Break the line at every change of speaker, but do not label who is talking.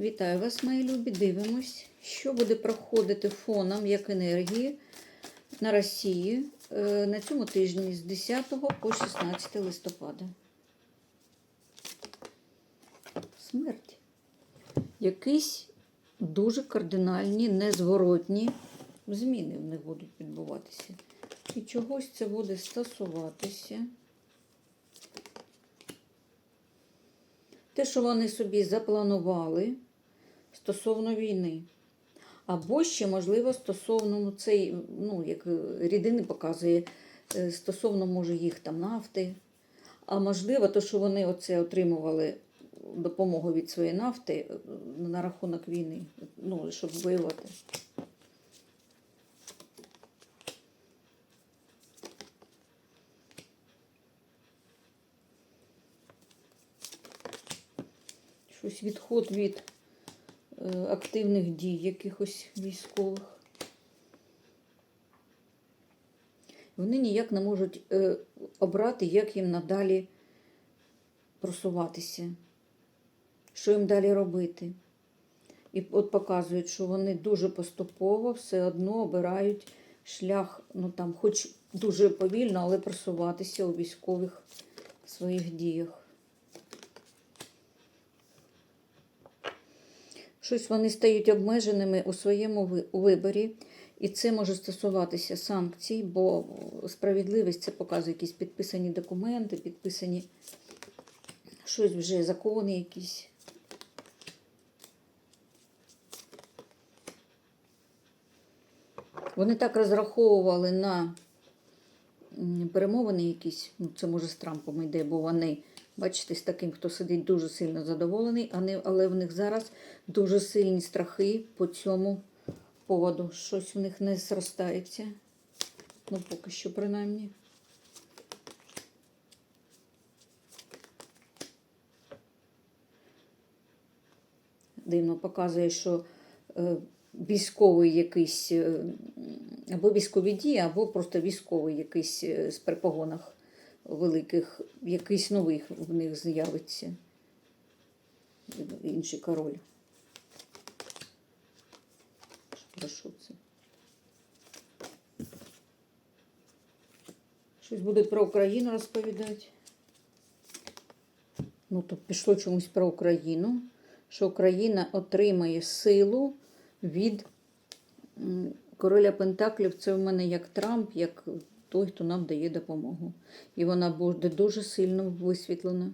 Вітаю вас, мої любі. Дивимось, що буде проходити фоном як енергії на Росії е, на цьому тижні з 10 по 16 листопада. Смерть. Якісь дуже кардинальні, незворотні зміни в них будуть відбуватися. І чогось це буде стосуватися. Те, що вони собі запланували стосовно війни. Або ще, можливо, стосовно ну, цей, ну, як рідини показує, е, стосовно, може, їх там нафти. А можливо, то, що вони оце отримували допомогу від своєї нафти е, на рахунок війни, ну, щоб воювати. Щось відход від активних дій якихось військових. Вони ніяк не можуть е, обрати, як їм надалі просуватися, що їм далі робити. І от показують, що вони дуже поступово все одно обирають шлях, ну там, хоч дуже повільно, але просуватися у військових своїх діях. Щось вони стають обмеженими у своєму виборі, і це може стосуватися санкцій, бо справедливість це показує якісь підписані документи, підписані щось вже закони якісь. Вони так розраховували на перемовини якісь, ну це може з Трампом йде, бо вони, бачите, з таким, хто сидить дуже сильно задоволений, але в них зараз дуже сильні страхи по цьому поводу. Щось в них не зростається. Ну, поки що, принаймні. Дивно показує, що е, військовий якийсь, е, або військові дії, або просто військовий якийсь е, з перепогонах великих, якийсь новий в них з'явиться. Інший король. Про що це? Щось буде про Україну розповідати. Ну, тут пішло чомусь про Україну, що Україна отримає силу від короля Пентаклів. Це в мене як Трамп, як той, хто нам дає допомогу. І вона буде дуже сильно висвітлена.